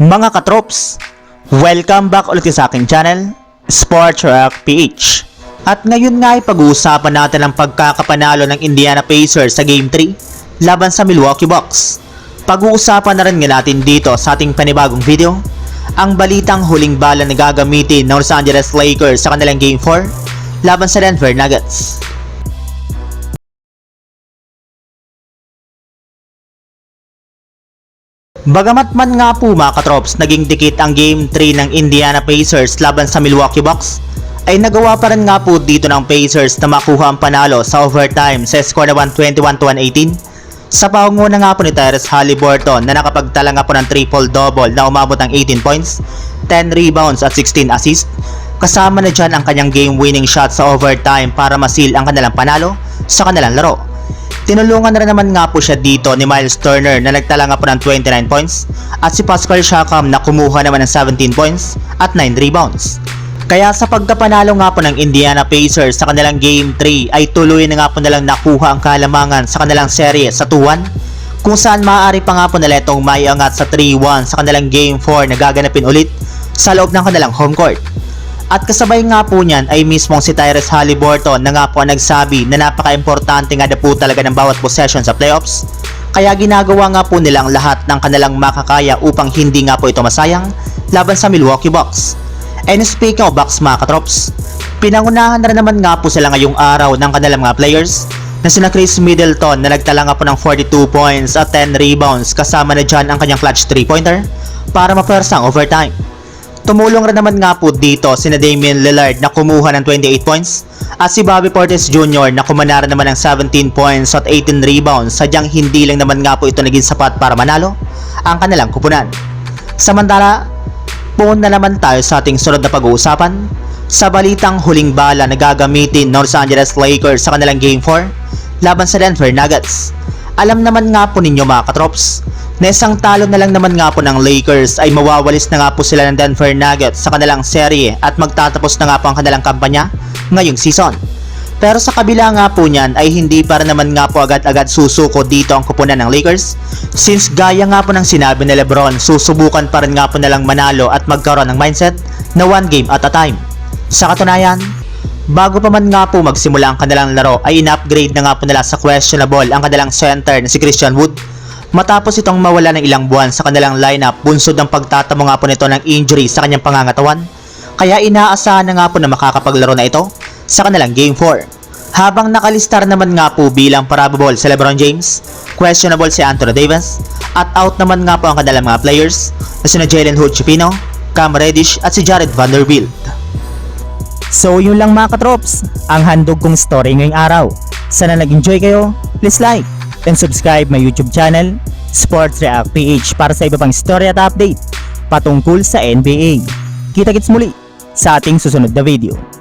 Mga katrops, welcome back ulit sa aking channel, Sports Rock PH. At ngayon nga ay pag-uusapan natin ang pagkakapanalo ng Indiana Pacers sa Game 3 laban sa Milwaukee Bucks. Pag-uusapan na rin nga natin dito sa ating panibagong video, ang balitang huling bala na gagamitin ng Los Angeles Lakers sa kanilang Game 4 laban sa Denver Nuggets. Bagamat man nga po mga katrops naging dikit ang Game 3 ng Indiana Pacers laban sa Milwaukee Bucks, ay nagawa pa rin nga po dito ng Pacers na makuha ang panalo sa overtime sa score na 121-118 sa pangunguna nga po ni Tyrese Halliburton na nakapagtala nga po ng triple-double na umabot ng 18 points, 10 rebounds at 16 assists. Kasama na dyan ang kanyang game-winning shot sa overtime para masil ang kanilang panalo sa kanilang laro. Tinulungan na rin naman nga po siya dito ni Miles Turner na nagtala nga po ng 29 points at si Pascal Siakam na kumuha naman ng 17 points at 9 rebounds. Kaya sa pagkapanalo nga po ng Indiana Pacers sa kanilang Game 3 ay tuloy na nga po nilang nakuha ang kalamangan sa kanilang serye sa 2-1 kung saan maaari pa nga po nila itong maiangat sa 3-1 sa kanilang Game 4 na gaganapin ulit sa loob ng kanilang home court. At kasabay nga po niyan ay mismong si Tyrese Halliburton na nga po ang nagsabi na napaka-importante nga na po talaga ng bawat possession sa playoffs. Kaya ginagawa nga po nilang lahat ng kanilang makakaya upang hindi nga po ito masayang laban sa Milwaukee Bucks. And speaking of Bucks mga katrops, pinangunahan na naman nga po sila ngayong araw ng kanilang mga players na sina Chris Middleton na nagtala nga po ng 42 points at 10 rebounds kasama na dyan ang kanyang clutch 3-pointer para mapersa ang overtime. Tumulong rin naman nga po dito sina Damian Lillard na kumuha ng 28 points at si Bobby Portis Jr. na kumanara naman ng 17 points at 18 rebounds sadyang hindi lang naman nga po ito naging sapat para manalo ang kanilang kupunan. Samantala, pumunta na naman tayo sa ating sunod na pag-uusapan sa balitang huling bala na gagamitin ng Los Angeles Lakers sa kanilang Game 4 laban sa Denver Nuggets. Alam naman nga po ninyo mga katrops na isang talo na lang naman nga po ng Lakers ay mawawalis na nga po sila ng Denver Nuggets sa kanilang serye at magtatapos na nga po ang kanilang kampanya ngayong season. Pero sa kabila nga po niyan ay hindi para naman nga po agad-agad susuko dito ang kupunan ng Lakers since gaya nga po ng sinabi ni Lebron susubukan pa rin nga po nalang manalo at magkaroon ng mindset na one game at a time. Sa katunayan, bago pa man nga po magsimula ang kanilang laro ay in-upgrade na nga po nila sa questionable ang kanilang center na si Christian Wood matapos itong mawala ng ilang buwan sa kanilang lineup bunsod ng pagtatamo nga po nito ng injury sa kanyang pangangatawan kaya inaasahan na nga po na makakapaglaro na ito sa kanilang Game 4. Habang nakalistar naman nga po bilang probable si Lebron James, questionable si Anthony Davis, at out naman nga po ang kanilang mga players na sina Jalen Hood Chipino, Cam Reddish at si Jared Vanderbilt. So yun lang mga katrops, ang handog kong story ngayong araw. Sana nag-enjoy kayo, please like and subscribe my YouTube channel, Sports React PH para sa iba pang story at update patungkol sa NBA. Kita-kits muli sa ating susunod na video.